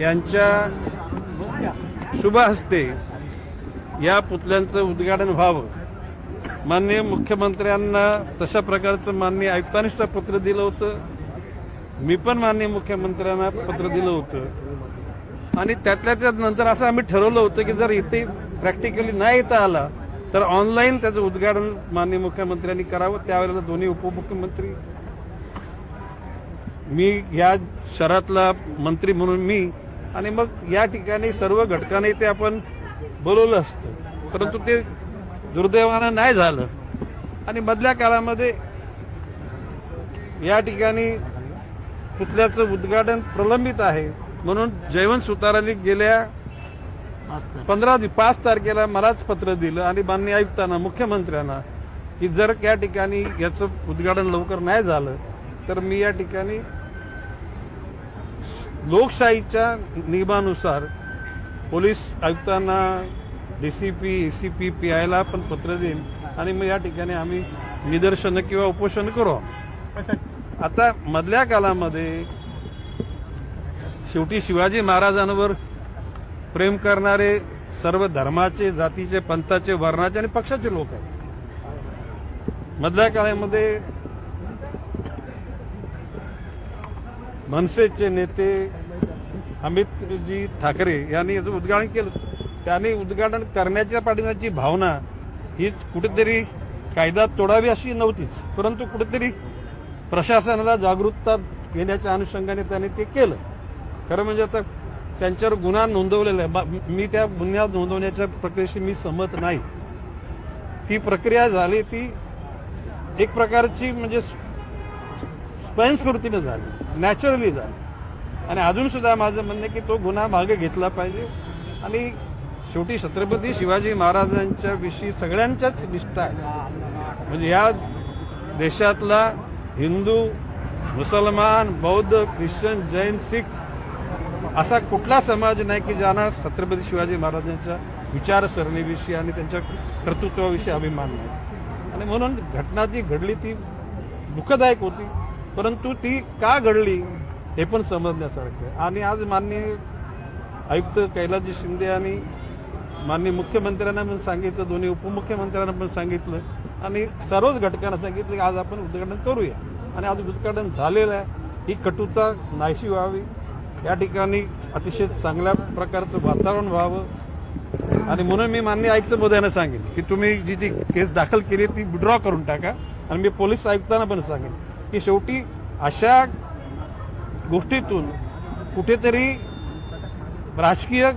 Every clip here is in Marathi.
यांच्या शुभ हस्ते या पुतळ्यांचं उद्घाटन व्हावं. माननीय मुख्यमंत्र्यांना तशा प्रकारचं माननीय आयुक्तांनी सुद्धा पत्र दिलं होतं. मी पण माननीय मुख्यमंत्र्यांना पत्र दिलं होतं. आणि त्यातल्या त्यात नंतर असं आम्ही ठरवलं होतं की जर इथे प्रॅक्टिकली नाही येता आला तर ऑनलाईन त्याचं उद्घाटन माननीय मुख्यमंत्र्यांनी करावं. त्यावेळेला दोन्ही उपमुख्यमंत्री. मी या शहरातला मंत्री म्हणून मी आणि मग या ठिकाणी सर्व घटकांनी ते आपण बोलवलं असतं. परंतु ते दुर्दैवानं नाही झालं. आणि मधल्या काळामध्ये या ठिकाणी पुतल्याचं उद्घाटन प्रलंबित आहे. म्हणून जयवंत सुतारांनी गेल्या पंधरा पाच तारखेला मलाच पत्र दिलं आणि मान्य आयुक्तांना मुख्यमंत्र्यांना की जर त्या ठिकाणी याचं उद्घाटन लवकर नाही झालं तर मी या ठिकाणी लोकशाहीच्या नियमानुसार पोलीस आयुक्तांना डी सी पी आयला पण पत्र देईन आणि मग या ठिकाणी आम्ही निदर्शनं किंवा उपोषण करू. आता मधल्या काळामध्ये शेवटी शिवाजी महाराजांवर प्रेम करणारे सर्व धर्माचे जातीचे पंथाचे वर्णाचे आणि पक्षाचे लोक आहेत. मधल्या काळामध्ये मनसेचे नेते अमितजी ठाकरे यांनी याचं उद्घाटन केलं. त्याने उद्घाटन करण्याच्या पाठिंबाची भावना ही कुठेतरी कायदा तोडावी अशी नव्हतीच. परंतु कुठेतरी प्रशासनाला जागरूकता घेण्याच्या अनुषंगाने त्याने ते केलं. खरं म्हणजे आता त्यांच्यावर गुन्हा नोंदवलेला आहे. बा- मी त्या गुन्ह्यात नोंदवण्याच्या प्रक्रियेशी मी सहमत नाही. ती प्रक्रिया झाली ती एक प्रकारची म्हणजे स्वयंस्फूर्तीनं झाली. नॅचरली झाली. आणि अजूनसुद्धा माझं म्हणणं आहे की तो गुन्हा मागे घेतला पाहिजे. आणि शेवटी छत्रपती शिवाजी महाराजांच्या विषयी सगळ्यांच्याच निष्ठा आहे. म्हणजे या देशातला हिंदू मुसलमान बौद्ध ख्रिश्चन जैन शीख असा कुठला समाज नाही की ज्यांना छत्रपती शिवाजी महाराजांच्या विचारसरणीविषयी आणि त्यांच्या कर्तृत्वाविषयी अभिमान नाही. आणि म्हणून घटना जी घडली ती दुःखदायक होती. परंतु ती का घडली हे पण समजण्यासारखं आहे. आणि आज माननीय आयुक्त कैलासजी शिंदे आणि माननीय मुख्यमंत्र्यांना पण सांगितलं दोन्ही उपमुख्यमंत्र्यांना पण सांगितलं आणि सर्वच घटकांना सांगितलं की आज आपण उद्घाटन करूया. आणि आज उद्घाटन झालेलं आहे. ही कटुता नाहीशी व्हावी. या ठिकाणी अतिशय चांगल्या प्रकारचं वातावरण व्हावं. आणि म्हणून मी माननीय आयुक्त मोदयांना सांगेन की तुम्ही जी जी केस दाखल केली ती विड्रॉ करून टाका. आणि मी पोलीस आयुक्तांना पण सांगेन की शेवटी अशा गोष्टीतून कुठेतरी राजकीय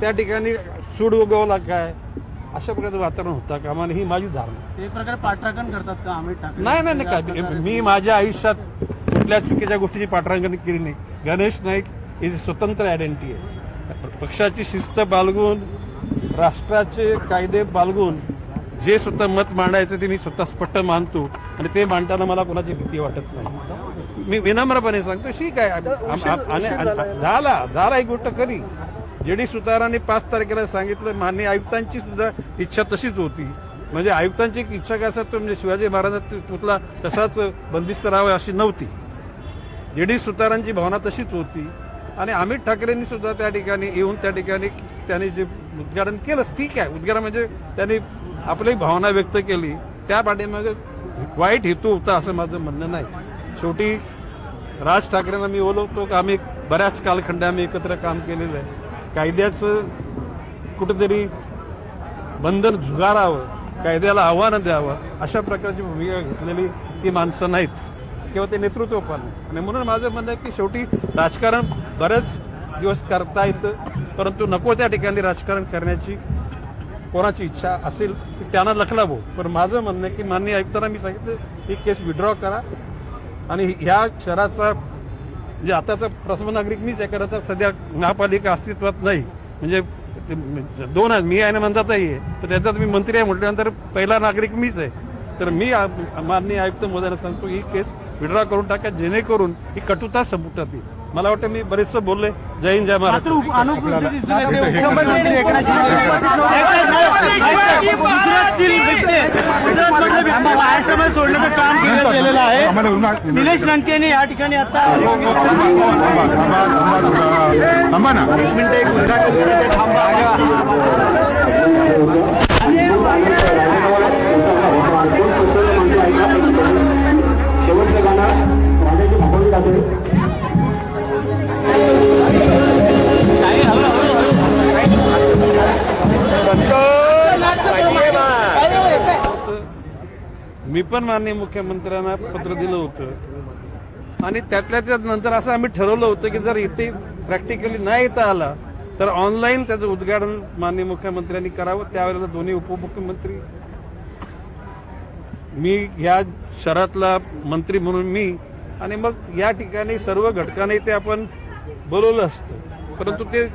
त्या ठिकाणी सूड उगवला काय? अशा प्रकारचं वातावरण होता कामा ही माझी धारणा. एक प्रकारे पाठराखण करतात का ठाकरे नाही नाही नाही काय मी माझ्या आयुष्यात कुठल्या चुकीच्या गोष्टीची पाठरांगण केली नाही. गणेश नाईक इज स्वतंत्र आयडेंटिटी आहे. पक्षाची शिस्त बाळगून राष्ट्राचे कायदे बाळगून जे स्वतः मत मांडायचं ते मी स्वतः स्पष्ट मानतो. आणि ते मांडताना मला कोणाची भीती वाटत नाही. मी विनम्रपणे सांगतो ठीक आहे. झाला झाला एक गोष्ट खरी. जेडी सुतारांनी पाच तारखेला सांगितलं मान्य आयुक्तांची सुद्धा इच्छा तशीच होती. म्हणजे आयुक्तांची इच्छा काय असत म्हणजे शिवाजी महाराजांचा पुतळा तसाच बंदिस्त राहावा अशी नव्हती. जेडी सुतारांची भावना तशीच होती. आणि अमित ठाकरेंनी सुद्धा त्या ठिकाणी येऊन त्या ठिकाणी त्यांनी जे उद्घाटन केलंच ठीक आहे. उद्घाटन म्हणजे त्यांनी आपली भावना व्यक्त केली. त्या पाठीमागे वाईट हेतू होता असं माझं म्हणणं नाही. शेवटी राज ठाकरेंना मी ओळखतो की? आम्ही बऱ्याच कालखंड आम्ही एकत्र काम केलेलं आहे. कायद्याचं कुठेतरी बंधन झुगारावं कायद्याला आव्हानं द्यावं अशा प्रकारची भूमिका घेतलेली ती माणसं नाहीत. किंवा ते नेतृत्व पण आणि म्हणून माझं म्हणणं आहे की शेवटी राजकारण बरेच दिवस करता येतं परंतु नको त्या ठिकाणी राजकारण करण्याची कोणाची इच्छा असेल ती त्यांना लखला पण माझं म्हणणं आहे की माननीय आयुक्तांना मी सांगितलं ही केस विड्रॉ करा. आणि ह्या शहराचा म्हणजे आताचा प्रथम नागरिक मीच आहे कारण सध्या महापालिका अस्तित्वात नाही. म्हणजे ते म्हणजे दोन आहेत मी आहे ना म्हणतातही आहे. तर त्याच्यात मी मंत्री आहे म्हटल्यानंतर पहिला नागरिक मीच आहे. तर मी माननीय आयुक्त मोदयांना सांगतो ही केस विड्रॉ करून टाका जेणेकरून ही कटुता संपुटात येईल मला वाटतं मी बरेचसं बोलले जय हिंद जय महाराष्ट्रामध्ये सोडण्याचं काम केलं गेलेलं आहे या ठिकाणी आता थांबा, ना शेवटचं गाणं जाते मी पण माननीय मुख्यमंत्र्यांना पत्र दिलं होतं. आणि त्यातल्या त्यात नंतर असं आम्ही ठरवलं होतं की जर इथे प्रॅक्टिकली नाही येता आला तर ऑनलाईन त्याचं उद्घाटन माननीय मुख्यमंत्र्यांनी करावं. त्यावेळेला दोन्ही उपमुख्यमंत्री. मी या शहरातला मंत्री म्हणून मी आणि मग या ठिकाणी सर्व घटकांनी ते आपण बोलवलं असतं. परंतु ते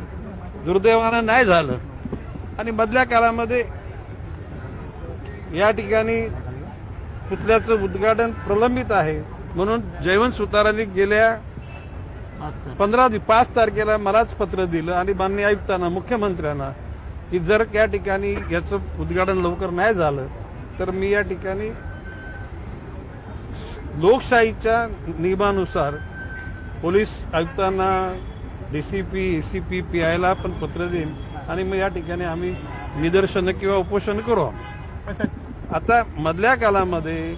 दुर्दैवानं नाही झालं. आणि मधल्या काळामध्ये या ठिकाणी पुतल्याचं उद्घाटन प्रलंबित आहे. म्हणून जयवंत सुतारांनी गेल्या पंधरा पाच तारखेला मलाच पत्र दिलं आणि माननीय आयुक्तांना मुख्यमंत्र्यांना की जर त्या ठिकाणी याचं उद्घाटन लवकर नाही झालं तर मी या ठिकाणी लोकशाहीच्या नियमानुसार पोलीस आयुक्तांना डीसीपी एसीपी पी आयला पण पत्र देईन. आणि मग या ठिकाणी आम्ही निदर्शनं किंवा उपोषण करू आता मधल्या काळामध्ये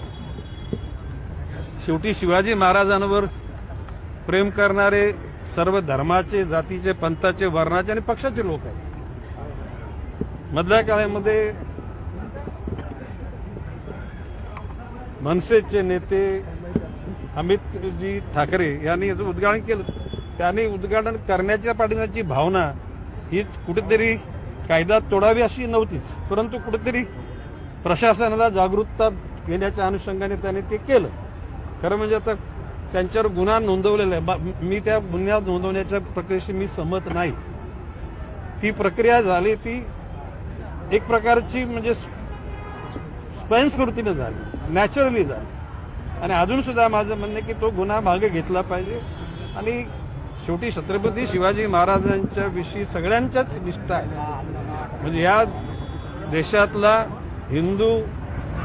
शेवटी शिवाजी महाराजांवर प्रेम करणारे सर्व धर्माचे जातीचे पंथाचे वर्णाचे आणि पक्षाचे लोक आहेत. मधल्या काळामध्ये मनसेचे नेते अमितजी ठाकरे यांनी याचं उद्घाटन केलं. त्यांनी उद्घाटन करण्याच्या पाठीमागची भावना ही कुठेतरी कायदा तोडावी अशी नव्हतीच. परंतु कुठेतरी प्रशासनाला जागरूकता घेण्याच्या अनुषंगाने त्याने ते केलं. खरं म्हणजे आता त्यांच्यावर गुन्हा नोंदवलेला आहे. बा- मी त्या गुन्ह्या नोंदवण्याच्या प्रक्रियेशी मी सहमत नाही. ती प्रक्रिया झाली ती एक प्रकारची म्हणजे स्वयंस्फूर्तीने झाली नॅचरली झाली. आणि अजून सुद्धा माझं म्हणणं की तो गुन्हा मागे घेतला पाहिजे. आणि शेवटी छत्रपती शिवाजी महाराजांच्या विषयी सगळ्यांच्याच निष्ठा आहे म्हणजे या देशातला हिंदू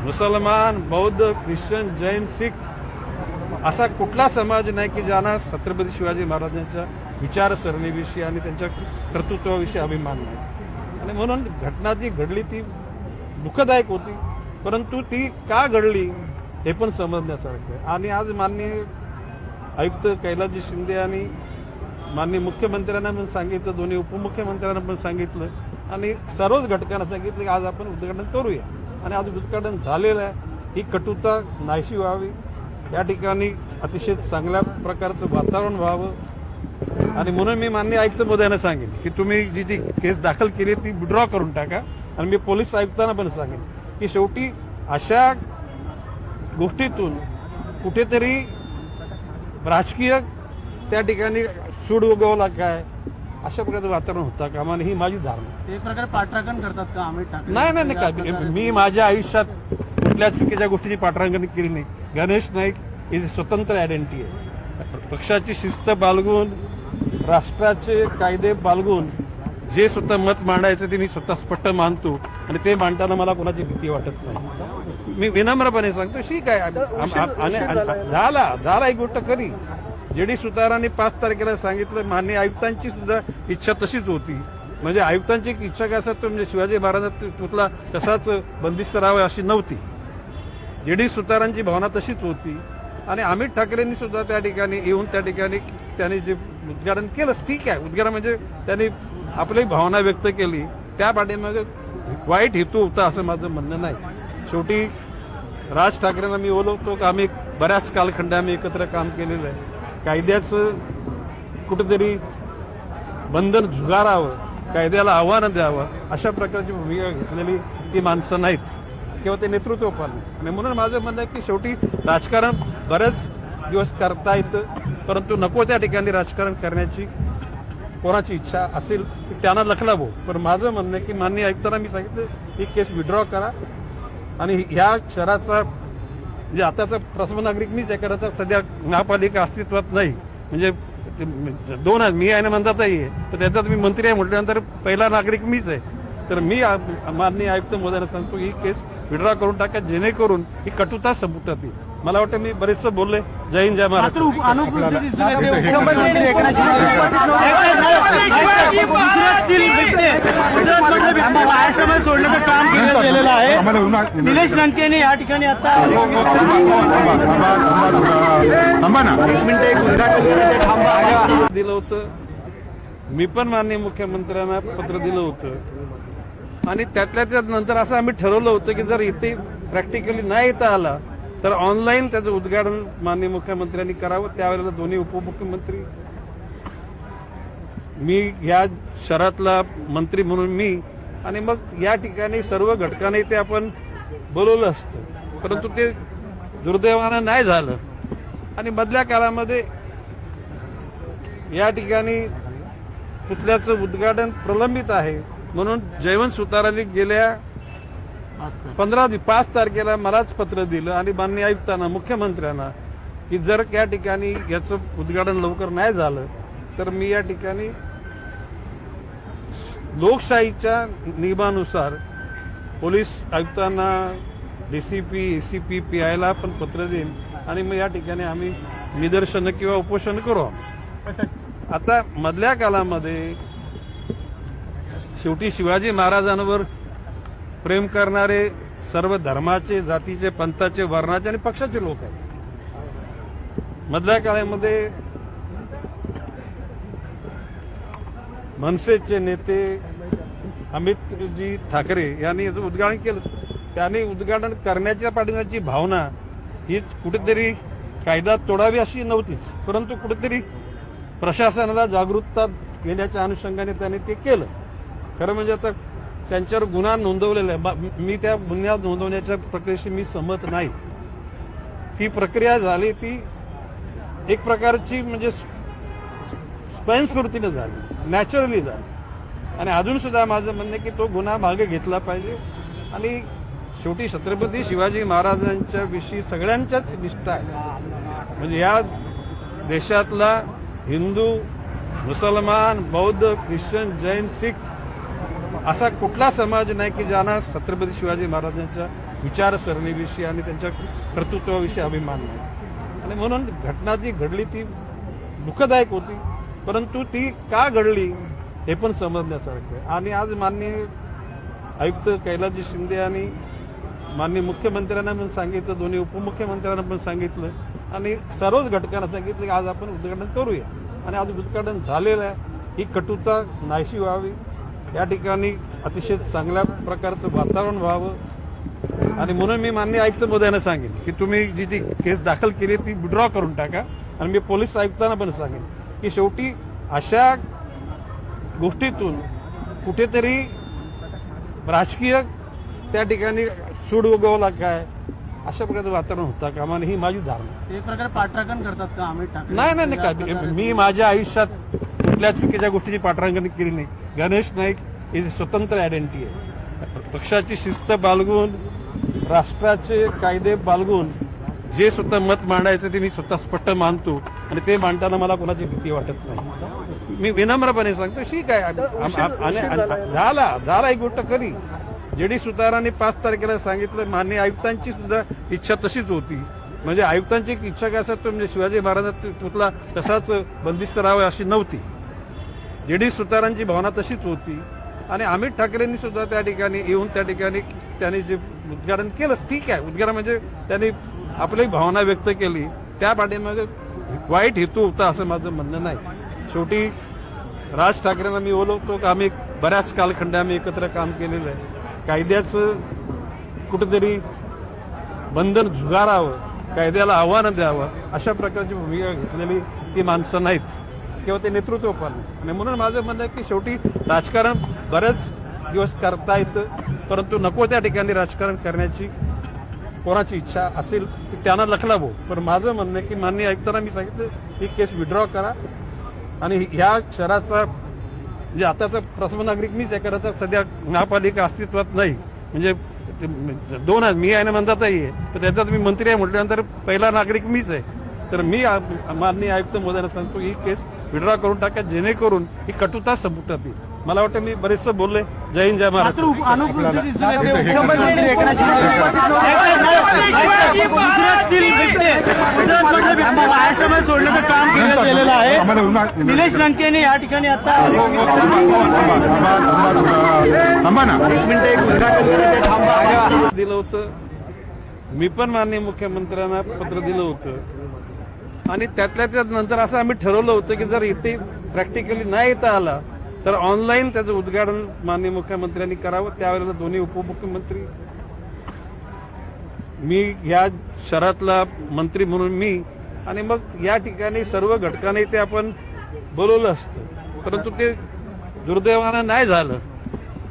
मुसलमान बौद्ध ख्रिश्चन जैन शीख असा कुठला समाज नाही की ज्यांना छत्रपती शिवाजी महाराजांच्या विचारसरणीविषयी आणि त्यांच्या कर्तृत्वाविषयी अभिमान नाही. आणि म्हणून घटना जी घडली ती दुःखदायक होती परंतु ती का घडली हे पण समजण्यासारखं आहे. आणि आज माननीय आयुक्त कैलासजी शिंदे आणि माननीय मुख्यमंत्र्यांना पण सांगितलं दोन्ही उपमुख्यमंत्र्यांना पण सांगितलं. आणि सर्वच घटकांना सांगितलं की आज आपण उद्घाटन करूया. आणि आज उद्घाटन झालेलं आहे. ही कटुता नाहीशी व्हावी. या ठिकाणी अतिशय चांगल्या प्रकारचं वातावरण व्हावं. आणि म्हणून मी मान्य आयुक्त मोदयांना सांगेन की तुम्ही जी जी केस दाखल केली ती विड्रॉ करून टाका. आणि मी पोलीस आयुक्तांना पण सांगेन की शेवटी अशा गोष्टीतून कुठेतरी राजकीय त्या ठिकाणी सूड उगवला काय? अशा प्रकारचं वातावरण होता कामा ही माझी धारणा. एक प्रकारे पाठराखण करतात का? अमित ठाकरे नाही नाही नाही काय मी माझ्या आयुष्यात कुठल्या चुकीच्या गोष्टीची पाठरांगण केली नाही. गणेश नाईक इज स्वतंत्र आयडेंटिटी आहे. पक्षाची शिस्त बाळगून राष्ट्राचे कायदे बाळगून जे स्वतः मत मांडायचं ते मी स्वतः स्पष्ट मानतो आणि ते मांडताना मला कोणाची भीती वाटत नाही. मी विनम्रपणे सांगतो ठीक आहे आणि- आणि- झाला झाला एक गोष्ट खरी. जेडी सुतारांनी पाच तारखेला सांगितलं मान्य आयुक्तांची सुद्धा इच्छा तशीच होती. म्हणजे आयुक्तांची एक इच्छा काय असत म्हणजे शिवाजी महाराजांचा पुतला तसाच बंदिस्त राहावा अशी नव्हती. जेडी सुतारांची भावना तशीच होती. आणि अमित ठाकरेंनी सुद्धा त्या ठिकाणी येऊन त्या ठिकाणी त्यांनी जे उद्घाटन केलंच ठीक आहे. उद्घाटन म्हणजे त्यांनी आपली भावना व्यक्त केली. त्या पाठीमागे वाईट हेतू होता असं माझं म्हणणं नाही. शेवटी राज ठाकरेंना मी ओळखतो की? आम्ही बऱ्याच कालखंडात आम्ही एकत्र काम केलेलं आहे. कायद्याचं कुठेतरी बंधन झुगारावं कायद्याला आव्हानं द्यावं अशा प्रकारची भूमिका घेतलेली ती माणसं नाहीत. किंवा ते नेतृत्व पण आणि म्हणून माझं म्हणणं आहे की शेवटी राजकारण बरेच दिवस करता येतं परंतु नको त्या ठिकाणी राजकारण करण्याची कोणाची इच्छा असेल ती त्यांना लखलावो पण माझं म्हणणं आहे की माननीय आयुक्तांना मी सांगितलं ही केस विड्रॉ करा. आणि ह्या शहराचा म्हणजे आताचा प्रथम नागरिक मीच आहे कारण सध्या महापालिका अस्तित्वात नाही. म्हणजे ते दोन आहेत मी आहे ना म्हणतातही आहे. तर त्याच्यात मी मंत्री आहे म्हटल्यानंतर पहिला नागरिक मीच आहे. तर मी माननीय आयुक्त मोदयांना सांगतो ही केस विड्रॉ करून टाका जेणेकरून ही कटुता संपुटात येईल मला वाटतं मी बरेचसं बोलले जय हिंद जय महाराष्ट्रामध्ये सोडण्याचं काम केलं गेलेलं आहे निलेश लंकेने या ठिकाणी आता दिलं होतं मी पण माननीय मुख्यमंत्र्यांना पत्र दिलं होतं आणि त्यातल्या त्यात नंतर असं आम्ही ठरवलं होतं की जर इथे प्रॅक्टिकली नाही येता आला तर ऑनलाईन त्याचं उद्घाटन माननीय मुख्यमंत्र्यांनी करावं. त्यावेळेला दोन्ही उपमुख्यमंत्री. मी या शहरातला मंत्री म्हणून मी आणि मग या ठिकाणी सर्व घटकांनी ते आपण बोलवलं असतं. परंतु ते दुर्दैवानं नाही झालं. आणि मधल्या काळामध्ये या ठिकाणी पुतल्याचं उद्घाटन प्रलंबित आहे म्हणून जयवंत सुतारांनी गेल्या पंधरा पाच तारखेला मलाच पत्र दिलं आणि मान्य आयुक्तांना मुख्यमंत्र्यांना की जर त्या ठिकाणी याचं उद्घाटन लवकर नाही झालं तर मी या ठिकाणी लोकशाहीच्या नियमानुसार पोलीस आयुक्तांना डीसीपी एसीपी पी आयला पण पत्र देईन आणि मग या ठिकाणी आम्ही निदर्शनं किंवा उपोषण करू आता मधल्या काळामध्ये शेवटी शिवाजी महाराजांवर प्रेम करणारे सर्व धर्माचे जातीचे पंथाचे वर्णाचे आणि पक्षाचे लोक आहेत. मधल्या काळामध्ये मनसेचे नेते अमितजी ठाकरे यांनी याचं उद्घाटन केलं. त्यांनी उद्घाटन करण्याच्या पाठीमागची भावना ही कुठेतरी कायदा तोडावी अशी नव्हतीच. परंतु कुठेतरी प्रशासनाला जागरूकता घेण्याच्या अनुषंगाने त्यांनी ते केलं. खरं म्हणजे आता त्यांच्यावर गुन्हा नोंदवलेला आहे. बा- मी त्या गुन्ह्यात नोंदवण्याच्या प्रक्रियेशी मी सहमत नाही. ती प्रक्रिया झाली ती एक प्रकारची म्हणजे स्वयंस्फूर्तीने झाली नॅचरली झाली. आणि अजून सुद्धा माझं म्हणणं आहे की तो गुन्हा मागे घेतला पाहिजे. आणि शेवटी छत्रपती शिवाजी महाराजांच्या विषयी सगळ्यांच्याच निष्ठा आहे. म्हणजे या देशातला हिंदू मुसलमान बौद्ध ख्रिश्चन जैन शीख असा कुठला समाज नाही की ज्यांना छत्रपती शिवाजी महाराजांच्या विचारसरणीविषयी आणि त्यांच्या कर्तृत्वाविषयी अभिमान नाही. आणि म्हणून घटना जी घडली ती दुःखदायक होती परंतु ती का घडली हे पण समजण्यासारखं आहे. आणि आज माननीय आयुक्त कैलासजी शिंदे आणि माननीय मुख्यमंत्र्यांना पण सांगितलं दोन्ही उपमुख्यमंत्र्यांना पण सांगितलं आणि सर्वच घटकांना सांगितलं की आज आपण उद्घाटन करूया. आणि आज उद्घाटन झालेलं आहे. ही कटुता नाहीशी व्हावी. या ठिकाणी अतिशय चांगल्या प्रकारचं वातावरण व्हावं. आणि म्हणून मी मान्य आयुक्त मोदयांना सांगेन की तुम्ही जी ती केस दाखल केली ती विड्रॉ करून टाका. आणि मी पोलीस आयुक्तांना पण सांगेन की शेवटी अशा गोष्टीतून कुठेतरी राजकीय त्या ठिकाणी सूड उगवला काय अशा प्रकारचं वातावरण होता कामा नये ही माझी धारणा. प्रकारे पाठराखण करतात का ठाकरे नाही नाही मी माझ्या आयुष्यात कुठल्या चुकीच्या गोष्टीची पाठरांगण केली नाही. गणेश नाईक इज स्वतंत्र आयडेंटिटी आहे. पक्षाची शिस्त बाळगून राष्ट्राचे कायदे बाळगून जे स्वतः मत मांडायचं ते मी स्वतः स्पष्ट मानतो. आणि ते मांडताना मला कोणाची भीती वाटत नाही. मी विनम्रपणे सांगतो ठीक आहे. आणि- आणि- झाला. झाला एक गोष्ट खरी. जेडी सुतारांनी पाच तारखेला सांगितलं मान्य आयुक्तांची सुद्धा इच्छा तशीच होती. म्हणजे आयुक्तांची इच्छा काय असत म्हणजे शिवाजी महाराजांचा पुतळा तसाच बंदिस्त राहावा अशी नव्हती. जेडी सुतारांची भावना तशीच होती. आणि अमित ठाकरेंनी सुद्धा त्या ठिकाणी येऊन त्या ठिकाणी त्यांनी जे उद्घाटन केलंच ठीक आहे. उद्घाटन म्हणजे त्यांनी आपली भावना व्यक्त केली. त्या पाठीमागे वाईट हेतू होता असं माझं म्हणणं नाही. शेवटी राज ठाकरेंना मी ओळखतो की? आम्ही बऱ्याच कालखंड आम्ही एकत्र काम केलेलं आहे. कायद्याचं कुठेतरी बंधन झुगारावं कायद्याला आव्हानं द्यावं अशा प्रकारची भूमिका घेतलेली ती माणसं नाहीत. किंवा ते नेतृत्व पण. आणि म्हणून माझं म्हणणं आहे की शेवटी राजकारण बरेच दिवस करता येतं परंतु नको त्या ठिकाणी राजकारण करण्याची कोणाची इच्छा असेल की त्यांना लखला पण माझं म्हणणं आहे की मान्य आयुक्तांना मी सांगितलं ही केस विड्रॉ करा. आणि ह्या शहराचा म्हणजे आताचा प्रथम नागरिक मीच आहे कारण सध्या महापालिका अस्तित्वात नाही. म्हणजे ते दोन आहेत मी आहे ना म्हणतातही आहे तर त्याच्यात मी मंत्री आहे म्हटल्यानंतर पहिला नागरिक मीच आहे. तर मी माननीय आयुक्त मोदयांना सांगतो ही केस विड्रॉ करून टाका जेणेकरून ही कटुता संपुटात येईल मला वाटतं मी बरेचसं बोलले जय हिंद जय महाराष्ट्र महाराष्ट्रामध्ये सोडण्याचं काम केलं गेलेलं आहे आम्हाला उन्हा- निलेश लंकेने या ठिकाणी आता थांबा ना दिलं होतं मी पण माननीय मुख्यमंत्र्यांना पत्र दिलं होतं आणि त्यातल्या त्यात नंतर असं आम्ही ठरवलं होतं की जर इथे प्रॅक्टिकली नाही येता आला तर ऑनलाईन त्याचं उद्घाटन माननीय मुख्यमंत्र्यांनी करावं. त्यावेळेला दोन्ही उपमुख्यमंत्री मी या शहरातला मंत्री म्हणून मी आणि मग या ठिकाणी सर्व घटकांनी ते आपण बोलवलं असतं. परंतु ते दुर्दैवानं नाही झालं.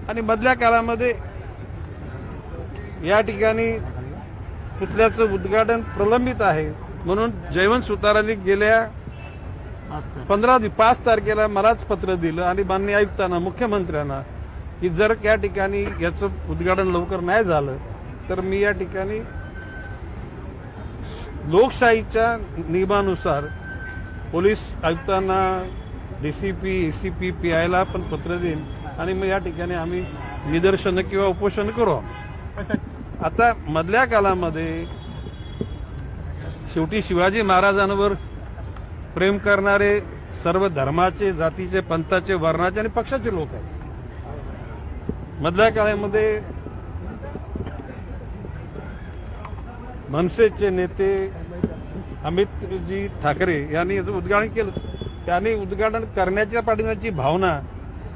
आणि मधल्या काळामध्ये या ठिकाणी पुतल्याचं उद्घाटन प्रलंबित आहे म्हणून जयवंत सुतारांनी गेल्या पंधरा पाच तारखेला मलाच पत्र दिलं आणि मान्य आयुक्तांना मुख्यमंत्र्यांना की जर त्या ठिकाणी याचं उद्घाटन लवकर नाही झालं तर मी या ठिकाणी लोकशाहीच्या नियमानुसार पोलीस आयुक्तांना डीसीपी एसीपी पी आयला पण पत्र देईन आणि मग या ठिकाणी आम्ही निदर्शनं किंवा उपोषण करू. आता मधल्या काळामध्ये शेवटी शिवाजी महाराजांवर प्रेम करणारे सर्व धर्माचे जातीचे पंथाचे वर्णाचे आणि पक्षाचे लोक आहेत. मधल्या काळामध्ये मनसेचे नेते अमितजी ठाकरे यांनी याचं उद्घाटन केलं. त्यांनी उद्घाटन करण्याच्या पाठिंब्याची भावना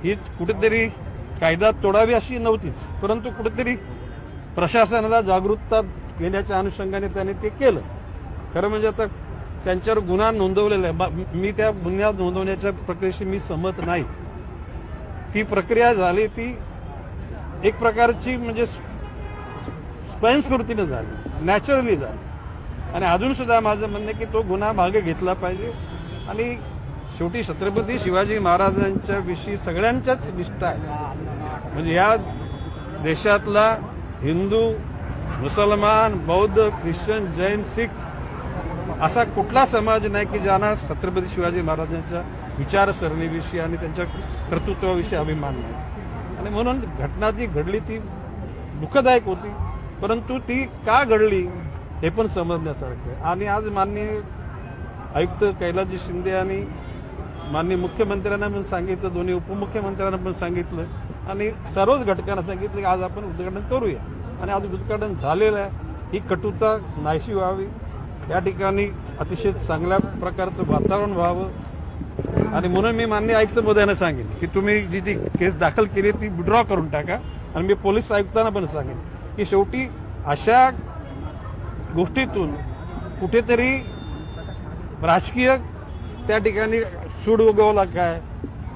ही कुठेतरी कायदा तोडावी अशी नव्हतीच. परंतु कुठेतरी प्रशासनाला जागरूकता घेण्याच्या अनुषंगाने त्यांनी ते केलं. खरं म्हणजे आता त्यांच्यावर गुन्हा नोंदवलेला आहे. बा- मी त्या गुन्ह्यात नोंदवण्याच्या प्रक्रियेशी मी सहमत नाही. ती प्रक्रिया झाली ती एक प्रकारची म्हणजे स्वयंस्फूर्तीनं झाली नॅचरली झाली. आणि अजून सुद्धा माझं म्हणणं की तो गुन्हा मागे घेतला पाहिजे. आणि शेवटी छत्रपती शिवाजी महाराजांच्या विषयी सगळ्यांच्याच निष्ठा आहे. म्हणजे या देशातला हिंदू मुसलमान बौद्ध ख्रिश्चन जैन शीख असा कुठला समाज नाही की ज्यांना छत्रपती शिवाजी महाराजांच्या विचारसरणीविषयी आणि त्यांच्या कर्तृत्वाविषयी अभिमान नाही. आणि म्हणून घटना जी घडली ती दुःखदायक होती परंतु ती का घडली हे पण समजण्यासारखं आहे. आणि आज माननीय आयुक्त कैलासजी शिंदे आणि माननीय मुख्यमंत्र्यांना पण सांगितलं दोन्ही उपमुख्यमंत्र्यांना पण सांगितलं आणि सर्वच घटकांना सांगितलं की आज आपण उद्घाटन करूया. आणि आज उद्घाटन झालेलं आहे. ही कटुता नाहीशी व्हावी. या ठिकाणी अतिशय चांगल्या प्रकारचं वातावरण व्हावं. आणि म्हणून मी मान्य आयुक्त मोदयांना सांगेन की तुम्ही जी ती केस दाखल केली ती विड्रॉ करून टाका. आणि मी पोलीस आयुक्तांना पण सांगेन की शेवटी अशा गोष्टीतून कुठेतरी राजकीय त्या ठिकाणी सूड उगवला काय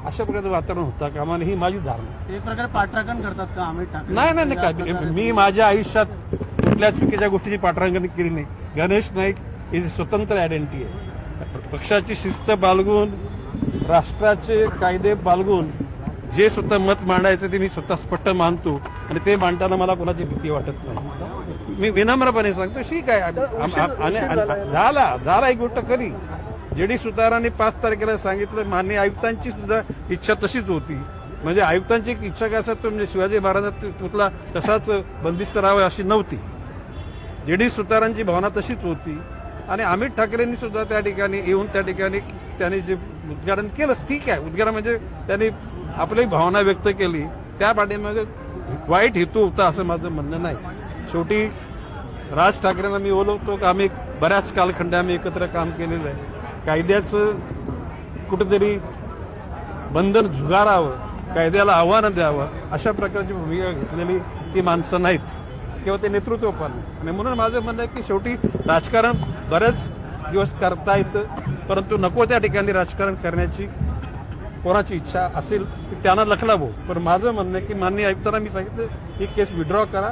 अशा प्रकारचं वातावरण होता कामा ही माझी धारणा. एक प्रकारे पाठराखण करतात का नाही नाही नाही काय मी माझ्या आयुष्यात कुठल्या चुकीच्या गोष्टीची पाठरांगण केली नाही. गणेश नाईक इज स्वतंत्र आयडेंटिटी आहे. पक्षाची शिस्त बाळगून राष्ट्राचे कायदे बाळगून जे स्वतः मत मांडायचं ते मी स्वतः स्पष्ट मानतो आणि ते मांडताना मला कोणाची भीती वाटत नाही. मी विनम्रपणे सांगतो ठीक आहे. झाला झाला एक गोष्ट खरी. जेडी सुतारांनी पाच तारखेला सांगितलं मान्य आयुक्तांची सुद्धा इच्छा तशीच होती. म्हणजे आयुक्तांची एक इच्छा काय असत म्हणजे शिवाजी महाराजांचा पुतळा तसाच बंदिस्त राहावा अशी नव्हती. जे डी सुतारांची भावना तशीच होती. आणि अमित ठाकरेंनी सुद्धा त्या ठिकाणी येऊन त्या ठिकाणी त्यांनी जे उद्घाटन केलंच ठीक आहे. उद्घाटन म्हणजे त्यांनी आपली भावना व्यक्त केली. त्या पाठीमागे वाईट हेतू होता असं माझं म्हणणं नाही. शेवटी राज ठाकरेंना मी बोलवतो की? आम्ही बऱ्याच कालखंड आम्ही एकत्र काम केलेलं आहे. कायद्याचं कुठेतरी बंधन झुगारावं कायद्याला आव्हानं द्यावं अशा प्रकारची भूमिका घेतलेली ती माणसं नाहीत. किंवा ते नेतृत्व पण. आणि म्हणून माझं म्हणणं आहे की शेवटी राजकारण बरेच दिवस करता येतं परंतु नको त्या ठिकाणी राजकारण करण्याची कोणाची इच्छा असेल ती त्यांना लखलावो. पण माझं म्हणणं आहे की माननीय आयुक्तांना मी सांगितलं ही केस विड्रॉ करा.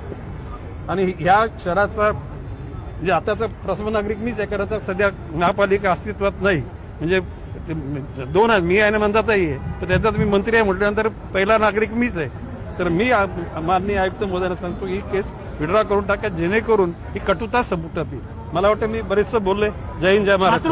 आणि ह्या शहराचा म्हणजे आताचा प्रथम नागरिक मीच आहे कारण सध्या महापालिका अस्तित्वात नाही. म्हणजे ते दोन आहेत मी आहे ना म्हणतातही आहे. तर त्याच्यात मी मंत्री आहे म्हटल्यानंतर पहिला नागरिक मीच आहे. तर मी माननीय आयुक्त मोदयांना सांगतो ही केस विड्रॉ करून टाका जेणेकरून ही कटुता संपुटात येईल. मला वाटतं मी बरेचसं बोलले. जय हिंद जय महाराष्ट्र.